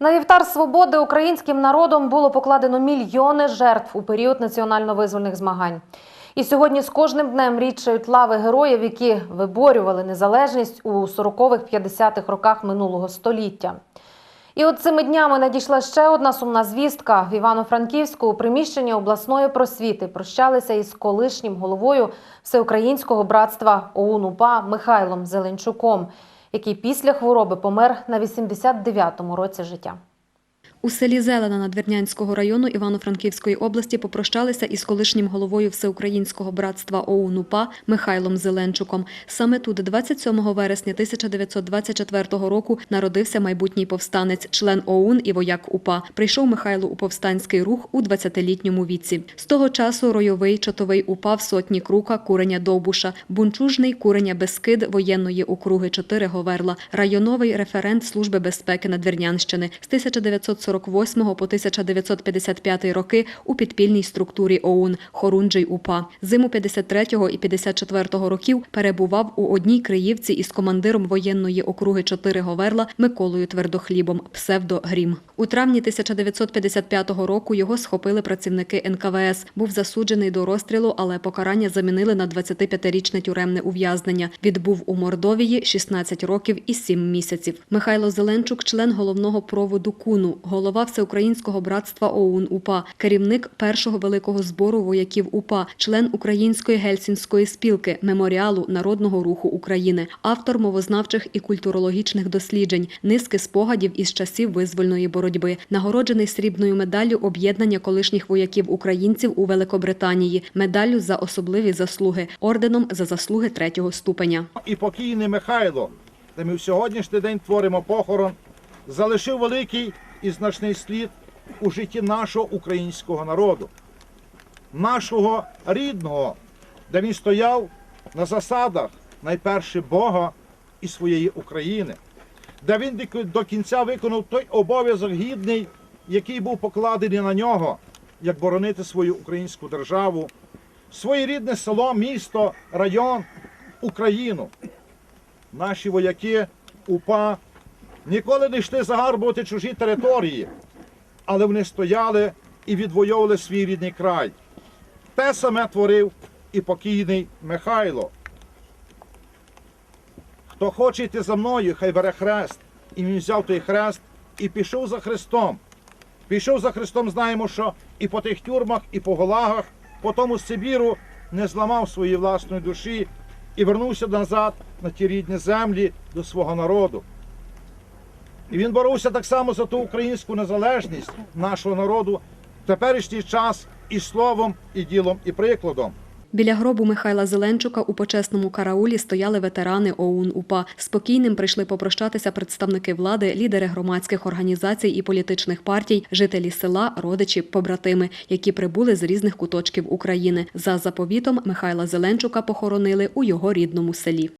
На вівтар свободи українським народом було покладено мільйони жертв у період національно-визвольних змагань. І сьогодні з кожним днем рідшають лави героїв, які виборювали незалежність у 40-х-50-х роках минулого століття. І от цими днями надійшла ще одна сумна звістка. В Івано-Франківську у приміщенні обласної просвіти прощалися із колишнім головою Всеукраїнського братства ОУН УПА Михайлом Зеленчуком, який після хвороби помер на 89-му році життя. У селі Зелена Надвірнянського району Івано-Франківської області попрощалися із колишнім головою Всеукраїнського братства ОУН УПА Михайлом Зеленчуком. Саме тут, 27 вересня 1924 року, народився майбутній повстанець, член ОУН і вояк УПА. Прийшов Михайло у повстанський рух у 20-літньому віці. З того часу ройовий чотовий УПА в сотні Крука, Куреня Довбуша, Бунчужний, Куреня Бескид, воєнної округи 4 Говерла, районовий референт Служби безпеки Надвірнянщини з 1948 по 1955 роки у підпільній структурі ОУН Хорунджий УПА. Зиму 53-го і 54-го років перебував у одній Криївці із командиром воєнної округи 4 Говерла Миколою Твердохлібом, псевдо Грім. У травні 1955 року його схопили працівники НКВС. Був засуджений до розстрілу, але покарання замінили на 25-річне тюремне ув'язнення. Відбув у Мордовії 16 років і 7 місяців. Михайло Зеленчук, член головного проводу КУНу, голова Всеукраїнського братства ОУН УПА, керівник першого великого збору вояків УПА, член Української гельсінської спілки, меморіалу народного руху України, автор мовознавчих і культурологічних досліджень, низки спогадів із часів визвольної боротьби, нагороджений срібною медаллю об'єднання колишніх вояків українців у Великобританії, медаллю за особливі заслуги, орденом за заслуги третього ступеня. і покійний Михайло, де ми в сьогоднішній день творимо похорон, залишив великий і значний слід у житті нашого українського народу, нашого рідного, де він стояв на засадах найперше Бога і своєї України, де він до кінця виконав той обов'язок гідний, який був покладений на нього, як боронити свою українську державу, своє рідне село, місто, район, Україну. Наші вояки УПА ніколи не йшли загарбувати чужі території, але вони стояли і відвоювали свій рідний край. Те саме творив і покійний Михайло. Хто хоче йти за мною, хай бере хрест. І він взяв той хрест і пішов за Христом. Пішов за Христом, знаємо, що і по тих тюрмах, і по голагах, по тому Сибіру не зламав своєї власної душі і вернувся назад на ті рідні землі до свого народу. І він боровся так само за ту українську незалежність нашого народу в теперішній час і словом, і ділом, і прикладом. Біля гробу Михайла Зеленчука у почесному караулі стояли ветерани ОУН УПА. Спокійним прийшли попрощатися представники влади, лідери громадських організацій і політичних партій, жителі села, родичі, побратими, які прибули з різних куточків України. За заповітом Михайла Зеленчука похоронили у його рідному селі.